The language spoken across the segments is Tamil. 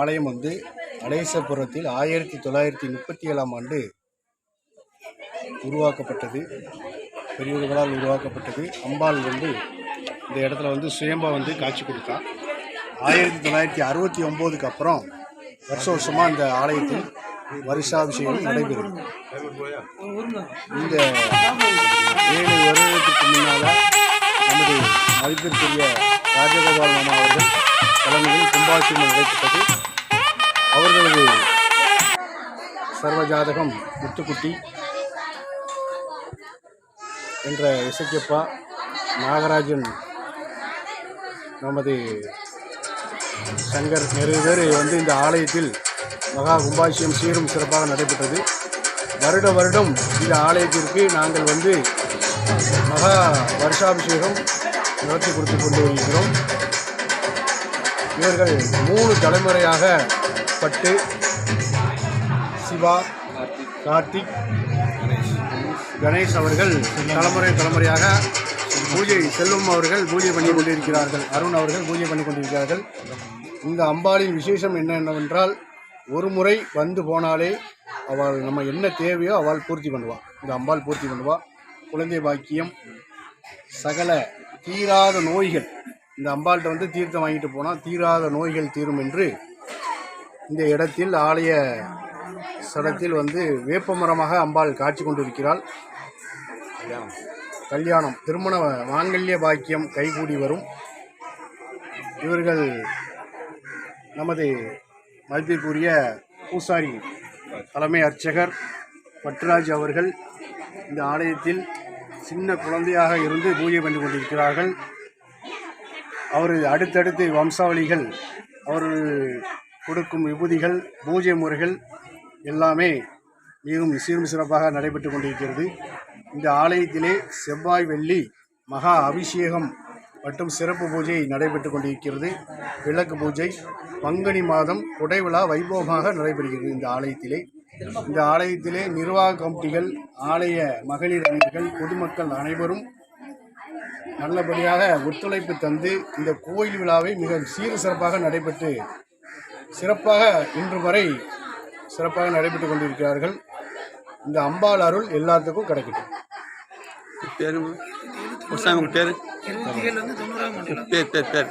ஆலயம் வந்து நடேசபுரத்தில் ஆயிரத்தி தொள்ளாயிரத்தி முப்பத்தி ஏழாம் ஆண்டு உருவாக்கப்பட்டது. பெரியவர்களால் உருவாக்கப்பட்டது. அம்பாள் வந்து இந்த இடத்துல வந்து சுயம்பா வந்து காட்சி கொடுத்தா. ஆயிரத்தி தொள்ளாயிரத்தி அறுபத்தி ஒம்போதுக்கு அப்புறம் வருஷ வருஷமாக இந்த ஆலயத்தில் வருஷாபிஷேகம் நடைபெறும். இந்த ஏழு வருடத்துக்கு முன்னால் நமது மதிப்பிற்குரிய ராஜகோபால் மாமா அவர்கள் தலைமையில் நடைபெற்றது அவர்களது சர்வஜாதகம் முத்துக்குட்டி என்ற இசைக்கப்பா நாகராஜன் நமது சங்கர். நிறைய பேர் வந்து இந்த ஆலயத்தில் மகா கும்பாபிஷேகம் சீரும் சிறப்பாக நடைபெற்றது. வருட வருடம் இந்த ஆலயத்திற்கு நாங்கள் வந்து மகா வருஷாபிஷேகம் நடத்தி கொடுத்து கொண்டு வருகிறோம் இவர்கள் மூணு தலைமுறையாக பட்டு சிவா கார்த்திக் கணேஷ் அவர்கள் தலைமுறை தலைமுறையாக பூஜை செல்வம் அவர்கள் பூஜை பண்ணி கொண்டிருக்கிறார்கள் அருண் அவர்கள் பூஜை பண்ணி கொண்டிருக்கிறார்கள். இந்த அம்பாளின் விசேஷம் என்னவென்றால் ஒரு முறை வந்து போனாலே அவள் நம்ம என்ன தேவையோ அவள் பூர்த்தி பண்ணுவாள் இந்த அம்பாள் பூர்த்தி பண்ணுவாள் குழந்தை பாக்கியம் சகல தீராத நோய்கள் இந்த அம்பாள்கிட்ட வந்து தீர்த்தம் வாங்கிட்டு போனால் தீராத நோய்கள் தீரும் என்று இந்த இடத்தில் ஆலய சடத்தில் வந்து வேப்பமரமாக அம்பாள் காட்சி கொண்டிருக்கிறாள். கல்யாணம் திருமண மாங்கல்ய பாக்கியம் கைகூடி வரும். இவர்கள் நமது மதிப்பிற்குரிய பூசாரி தலைமை அர்ச்சகர் பட்ராஜ் அவர்கள் இந்த ஆலயத்தில் சின்ன குழந்தையாக இருந்து பூஜை பண்ணி கொண்டிருக்கிறார்கள். அவர் அடுத்தடுத்து வம்சாவளிகள் அவர் கொடுக்கும் விபூதிகள் பூஜை முறைகள் எல்லாமே மிகவும் சீரும் சிறப்பாக நடைபெற்று கொண்டிருக்கிறது. இந்த ஆலயத்திலே செவ்வாய் வெள்ளி மகா அபிஷேகம் மற்றும் சிறப்பு பூஜை நடைபெற்று கொண்டிருக்கிறது. விளக்கு பூஜை பங்குனி மாதம் குடை விழா வைபவமாக நடைபெறுகிறது இந்த ஆலயத்திலே. இந்த ஆலயத்திலே நிர்வாக கமிட்டிகள் ஆலய மகளிர் அணிகள் பொதுமக்கள் அனைவரும் நல்லபடியாக ஒத்துழைப்பு தந்து இந்த கோயில் விழாவை மிக சீர் சிறப்பாக நடைபெற்று சிறப்பாக இன்று வரை சிறப்பாக நடைபெற்று கொண்டிருக்கிறார்கள். இந்த அம்பாள் அருள் எல்லாத்துக்கும் கிடைக்கட்டும். பேரு சாமி உங்க பேரு? பேர் பேர் பேர்.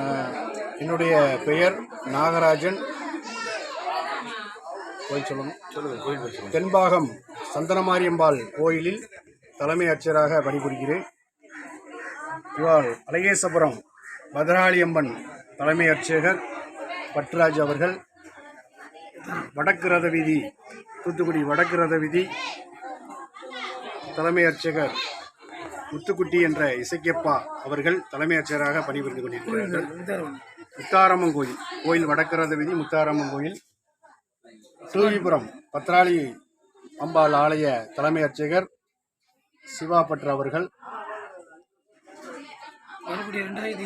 ஆஹ், என்னுடைய பெயர் நாகராஜன். கோயில் சொல்லணும் தென்பாகம் சந்தனமாரியம்பாள் கோயிலில் தலைமை அர்ச்சராக பணிபுரிகிறேன். இவாள் அழகேசபுரம் பத்ராளியம்மன் தலைமை அர்ச்சகர் பட்ராஜ் அவர்கள் வடக்கு ரத வீதி தூத்துக்குடி வடக்கு ரத வீதி தலைமை அர்ச்சகர் முத்துக்குட்டி என்ற இசைக்கப்பா அவர்கள் தலைமை அர்ச்சகராக பணிபுரிந்து கொண்டிருக்கிறார்கள். முத்தாரம்மன் கோயில் கோயில் வடக்கு ரத வீதி முத்தாரம்மன் கோயில். தூவிபுரம் பத்ராளி அம்பாள் ஆலய தலைமை அர்ச்சகர் சிவா பட்ரு அவர்கள்.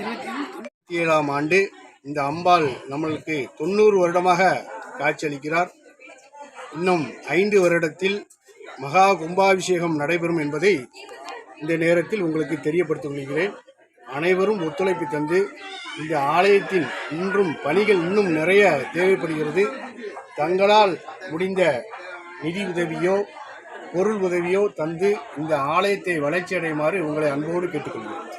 இருபத்தி ஏழாம் ஆண்டு இந்த அம்பாள் நம்மளுக்கு தொண்ணூறு வருடமாக காட்சியளிக்கிறார். இன்னும் ஐந்து வருடத்தில் மகா கும்பாபிஷேகம் நடைபெறும் என்பதை இந்த நேரத்தில் உங்களுக்கு தெரியப்படுத்திக் கொள்கிறேன். அனைவரும் ஒத்துழைப்பு தந்து இந்த ஆலயத்தில் இன்றும் பணிகள் இன்னும் நிறைய தேவைப்படுகிறது. தங்களால் முடிந்த நிதி உதவியோ பொருள் உதவியோ தந்து இந்த ஆலயத்தை வளர்ச்சி அடையுமாறு உங்களை அன்போடு கேட்டுக்கொள்கிறேன்.